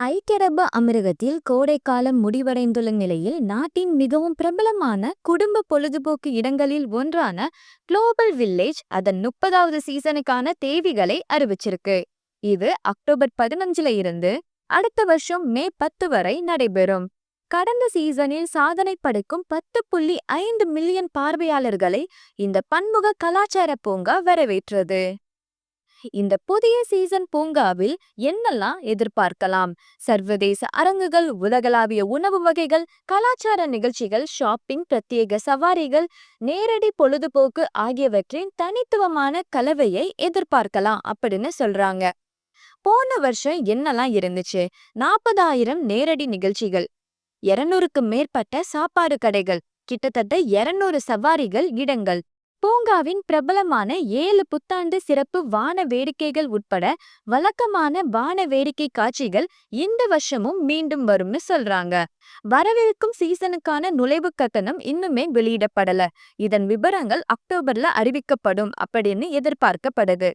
ஐக்கிய அரபு அமீரகத்தில் கோடைக்காலம் முடிவடைந்துள்ள நிலையில் நாட்டின் மிகவும் பிரபலமான குடும்ப பொழுதுபோக்கு இடங்களில் ஒன்றான குளோபல் வில்லேஜ் அதன் முப்பதாவது சீசனுக்கான தேதிகளை அறிவிச்சிருக்கு. இது அக்டோபர் பதினஞ்சுல இருந்து அடுத்த வருஷம் மே பத்து வரை நடைபெறும். கடந்த சீசனில் சாதனை படைக்கும் பத்து புள்ளி ஐந்து மில்லியன் பார்வையாளர்களை இந்த பன்முக கலாச்சார பூங்கா வரவேற்றது. இந்த புதிய சீசன் பூங்காவில் என்னெல்லாம் எதிர்பார்க்கலாம்? சர்வதேச அரங்குகள் உலகளாவிய உணவு வகைகள் கலாச்சார நிகழ்ச்சிகள் ஷாப்பிங் பிரத்யேக சவாரிகள் நேரடி பொழுதுபோக்கு ஆகியவற்றின் தனித்துவமான கலவையை எதிர்பார்க்கலாம் அப்படின்னு சொல்றாங்க. போன வருஷம் என்னெல்லாம் இருந்துச்சு? நாற்பதாயிரம் நேரடி நிகழ்ச்சிகள் இருநூறுக்கு மேற்பட்ட சாப்பாடு கடைகள் கிட்டத்தட்ட இருநூறு சவாரிகள் இடங்கள் பூங்காவின் பிரபலமான ஏழு புத்தாண்டு சிறப்பு வான வேடிக்கைகள் உட்பட வழக்கமான வான வேடிக்கை காட்சிகள் இந்த வருஷமும் மீண்டும் வரும்னு சொல்றாங்க. வரவிருக்கும் சீசனுக்கான நுழைவு கட்டணம் இன்னுமே வெளியிடப்படல. இதன் விவரங்கள் அக்டோபர்ல அறிவிக்கப்படும் அப்படின்னு எதிர்பார்க்கப்படுது.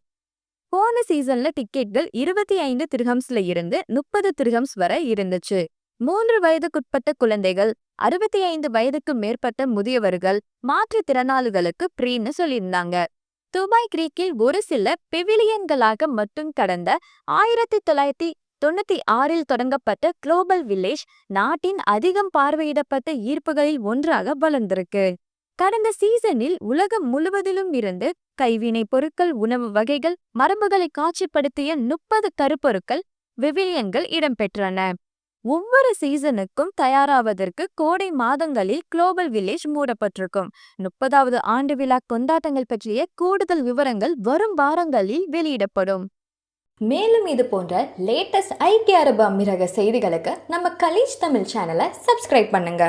போன சீசன்ல டிக்கெட்கள் இருபத்தி ஐந்து திருஹம்ஸ்ல இருந்து முப்பது திருஹம்ஸ் வரை இருந்துச்சு. மூன்று வயதுக்குட்பட்ட குழந்தைகள் அறுபத்தி ஐந்து வயதுக்கு மேற்பட்ட முதியவர்கள் மாற்றுத்திறனாளிகளுக்கு ப்ரீன்னு சொல்லியிருந்தாங்க. துபாய் கிரீக்கில் ஒரு சில பெவிலியன்களாக மட்டும் கடந்த ஆயிரத்தி தொள்ளாயிரத்தி தொண்ணூத்தி ஆறில் தொடங்கப்பட்ட குளோபல் வில்லேஜ் நாட்டின் அதிகம் பார்வையிடப்பட்ட ஈர்ப்புகளில் ஒன்றாக வளர்ந்திருக்கு. கடந்த சீசனில் உலகம் முழுவதிலும் இருந்து கைவினை பொருட்கள் உணவு வகைகள் மரபுகளை காட்சிப்படுத்திய முப்பது கருப்பொருட்கள் விவிலியன்கள் இடம்பெற்றன. ஒவ்வொரு சீசனுக்கும் தயாராவதற்கு கோடை மாதங்களில் குளோபல் வில்லேஜ் மூடப்பட்டிருக்கும். முப்பதாவது ஆண்டு விழா கொண்டாட்டங்கள் பற்றிய கூடுதல் விவரங்கள் வரும் வாரங்களில் வெளியிடப்படும். மேலும் இது போன்ற லேட்டஸ்ட் ஐக்கிய அரபு அமீரக செய்திகளுக்கு நம்ம கலீஜ் தமிழ் சேனலை சப்ஸ்கிரைப் பண்ணுங்க.